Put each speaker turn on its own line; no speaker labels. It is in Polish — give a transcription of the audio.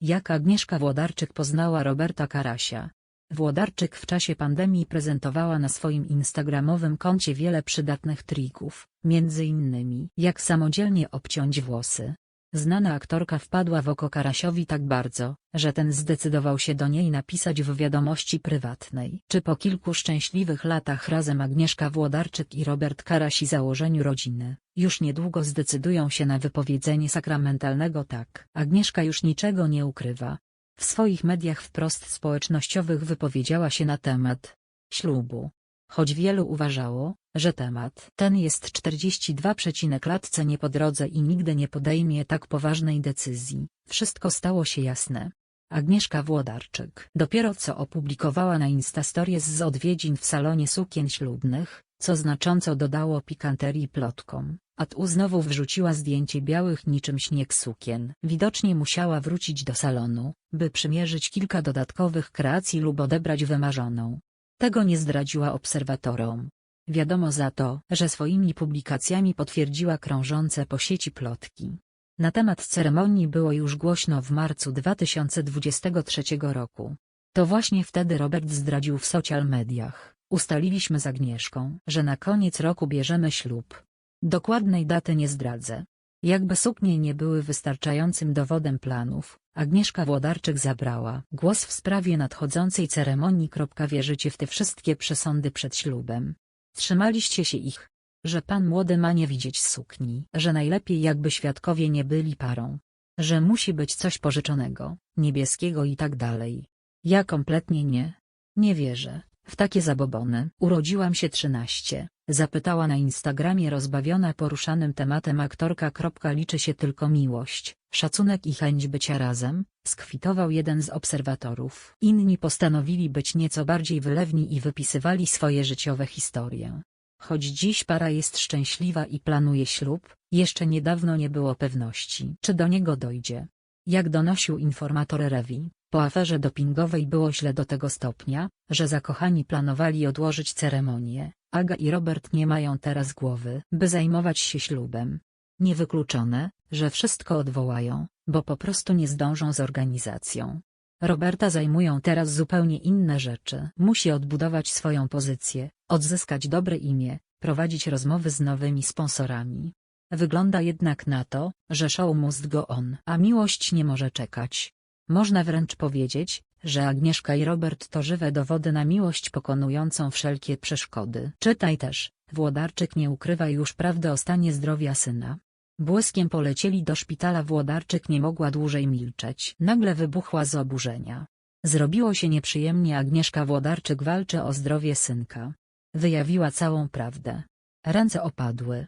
Jak Agnieszka Włodarczyk poznała Roberta Karasia. Włodarczyk w czasie pandemii prezentowała na swoim instagramowym koncie wiele przydatnych trików, między innymi jak samodzielnie obciąć włosy. Znana aktorka wpadła w oko Karasiowi tak bardzo, że ten zdecydował się do niej napisać w wiadomości prywatnej. Czy po kilku szczęśliwych latach razem Agnieszka Włodarczyk i Robert Karaś i założeniu rodziny, już niedługo zdecydują się na wypowiedzenie sakramentalnego tak? Agnieszka już niczego nie ukrywa. W swoich mediach wprost społecznościowych wypowiedziała się na temat ślubu. Choć wielu uważało, że temat ten jest 42 latce nie po drodze i nigdy nie podejmie tak poważnej decyzji, wszystko stało się jasne. Agnieszka Włodarczyk dopiero co opublikowała na Instastories z odwiedzin w salonie sukien ślubnych, co znacząco dodało pikanterii plotkom, a tu znowu wrzuciła zdjęcie białych niczym śnieg sukien. Widocznie musiała wrócić do salonu, by przymierzyć kilka dodatkowych kreacji lub odebrać wymarzoną. Tego nie zdradziła obserwatorom. Wiadomo za to, że swoimi publikacjami potwierdziła krążące po sieci plotki. Na temat ceremonii było już głośno w marcu 2023 roku. To właśnie wtedy Robert zdradził w social mediach, ustaliliśmy z Agnieszką, że na koniec roku bierzemy ślub. Dokładnej daty nie zdradzę. Jakby suknie nie były wystarczającym dowodem planów, Agnieszka Włodarczyk zabrała głos w sprawie nadchodzącej ceremonii. Wierzycie w te wszystkie przesądy przed ślubem. Trzymaliście się ich, że pan młody ma nie widzieć sukni, że najlepiej jakby świadkowie nie byli parą, że musi być coś pożyczonego, niebieskiego i tak dalej. Ja kompletnie nie. Nie wierzę. W takie zabobony. Urodziłam się 13, zapytała na Instagramie rozbawiona poruszanym tematem aktorka. Liczy się tylko miłość, szacunek i chęć bycia razem, skwitował jeden z obserwatorów. Inni postanowili być nieco bardziej wylewni i wypisywali swoje życiowe historie. Choć dziś para jest szczęśliwa i planuje ślub, jeszcze niedawno nie było pewności, czy do niego dojdzie. Jak donosił informator Rewi, po aferze dopingowej było źle do tego stopnia, że zakochani planowali odłożyć ceremonię, Aga i Robert nie mają teraz głowy, by zajmować się ślubem. Niewykluczone, że wszystko odwołają, bo po prostu nie zdążą z organizacją. Roberta zajmują teraz zupełnie inne rzeczy. Musi odbudować swoją pozycję, odzyskać dobre imię, prowadzić rozmowy z nowymi sponsorami. Wygląda jednak na to, że show must go on, a miłość nie może czekać. Można wręcz powiedzieć, że Agnieszka i Robert to żywe dowody na miłość pokonującą wszelkie przeszkody. Czytaj też, Włodarczyk nie ukrywa już prawdy o stanie zdrowia syna. Błyskiem polecieli do szpitala Włodarczyk nie mogła dłużej milczeć. Nagle wybuchła z oburzenia. Zrobiło się nieprzyjemnie Agnieszka Włodarczyk walczy o zdrowie synka. Wyjawiła całą prawdę. Ręce opadły,